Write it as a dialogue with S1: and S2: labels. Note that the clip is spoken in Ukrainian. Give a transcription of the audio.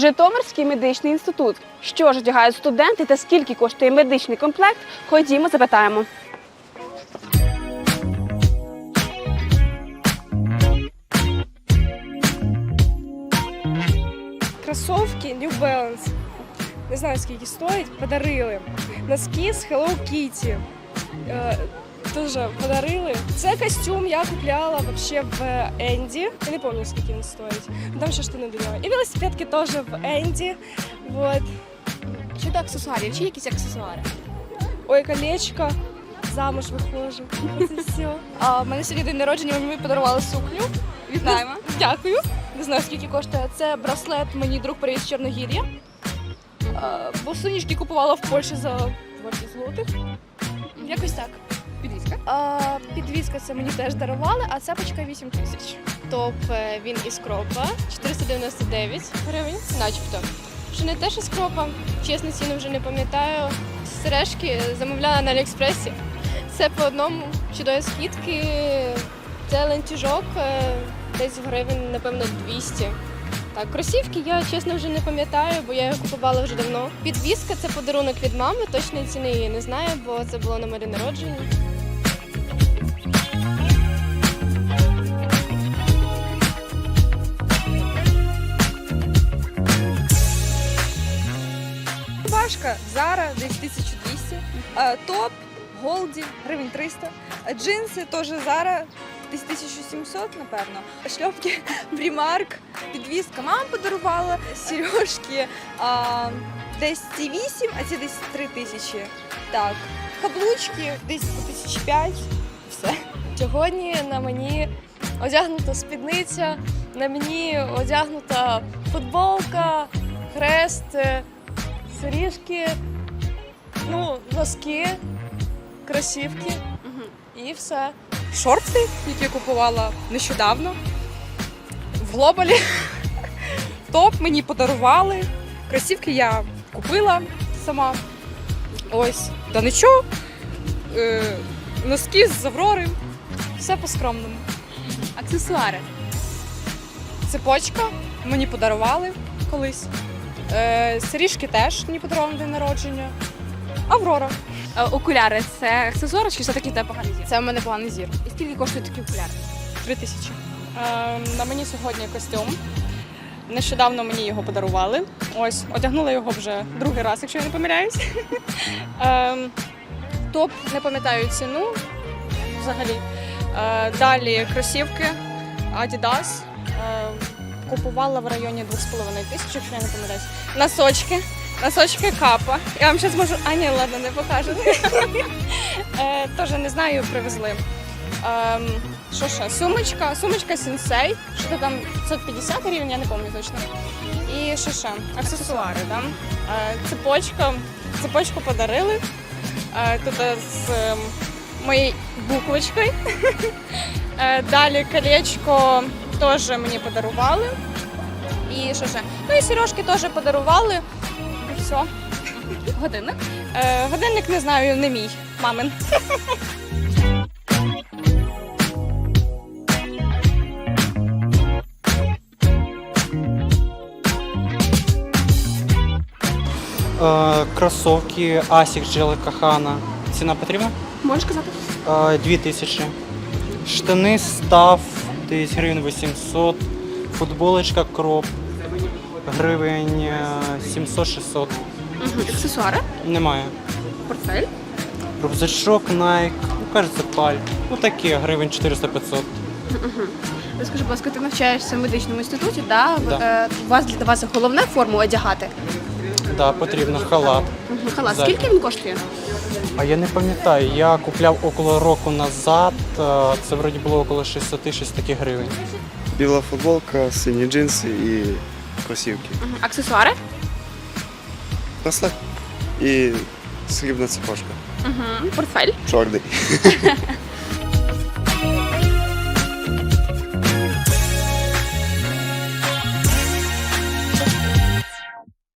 S1: Житомирський медичний інститут. Що ж одягають студенти та скільки коштує медичний комплект? Ходімо, запитаємо.
S2: Кросовки New Balance. Не знаю, скільки стоять, подарили. Носки з Hello Kitty. Е, Тоже подарили. Це костюм я купляла вообще в Енді. Я не пам'ятаю, скільки він стоїть. Там ще штани до нього. І велосипедки теж в Енді. Вот.
S3: Щодо аксесуарів, чи якісь аксесуари?
S2: Ой, колечко. Замуж виходжу. Це все.
S3: А, в мене сьогодні день народження, мені подарували сукню. Вітаємо. Дякую. Не знаю, скільки коштує. Це браслет, мені друг привіз з Чорногір'я. А, Босоніжки купувала в Польщі за 20 злотих. Якось так. А, підвізка це мені теж дарували, а цепочка 8 тисяч.
S4: Топ е, він із кропа 499 гривень, начебто. Що не те, що з кропа, чесно, ціну вже не пам'ятаю. Сережки замовляла на Аліекспресі. Це по одному чудові скидки. Це ланцюжок е, десь гривень, напевно, 200. Так, кросівки я чесно вже не пам'ятаю, бо я їх купувала вже давно. Підвізка це подарунок від мами, точної ціни я не знаю, бо це було на моє народження.
S5: Рубашка Zara десь 1200. Е, Топ Голді гривень 300. Е, Джинси теж Zara десь 1700, напевно. Шльопки Primark, підвізка мама подарувала, сережки десь ці 8, а ці десь 3 тисячі. Так, каблучки десь по 1005. Все.
S4: Сьогодні на мені одягнута спідниця, на мені одягнута футболка, хрест, е, соріжки, ну, носки, кросівки і все.
S5: Шорти, які купувала нещодавно в глобалі. Топ мені подарували. Кросівки я купила сама. Ось, да нічого. Носки з Аврори. Все по-скромному.
S1: Аксесуари.
S5: Цепочка мені подарували колись. Е, сиріжки теж мені подарували на день народження. Аврора.
S1: Е, Окуляри це аксесуари чи все-таки поганий зір?
S5: Це в мене поганий зір.
S1: І скільки коштують такі окуляри?
S5: Три тисячі. Е, на мені сьогодні костюм. Нещодавно мені його подарували. Ось, одягнула його вже другий раз, якщо я не помиляюсь. Е, топ, не пам'ятаю ціну взагалі. Е, далі кросівки Adidas. Е, купувала в районі 2,5 тисяч, якщо я не помиляюсь. Носочки. Носочки капа. Я вам зараз можу. А, ні, ладно, не покажу. Е, Теж не знаю, привезли. Ем, що ще? Сумочка, сумочка сенсей, що там 550 гривень, я не пам'ятаю точно. І що ще? Аксесуари, да? Цепочка. Цепочку подарили. Е, тут з ем, моєю буквочкою. Е, далі колечко теж мені подарували. І що ще? Ну і сережки теж подарували. І все.
S1: Годинник.
S5: Е, годинник не знаю, не мій, мамин.
S6: Кросовки Asics Джелика Хана. Ціна потрібна?
S1: Можеш казати?
S6: Е, Дві тисячі. Штани став десь гривень 800. Футболочка кроп гривень е, 700-600.
S1: Аксесуари.
S6: Немає.
S1: Портфель.
S6: Рюкзачок Nike, ну кажеться паль. Ну такі, гривень 400-500.
S1: Розкажи, будь ласка, ти навчаєшся в медичному інституті, да?
S6: Да.
S1: Е, У вас для вас головне форму одягати.
S6: Да, потрібно халат.
S1: Мгм. Халат.
S6: Зай-
S1: Скільки він коштує?
S6: А я не пам'ятаю, я купляв около року назад. е, Це вроді було около 600 таких гривень.
S7: Біла футболка, сині джинси і кросівки.
S1: Мгм. Аксесуари.
S7: Браслет і срібна цепочка.
S1: Угу. Портфель.
S7: Чорний.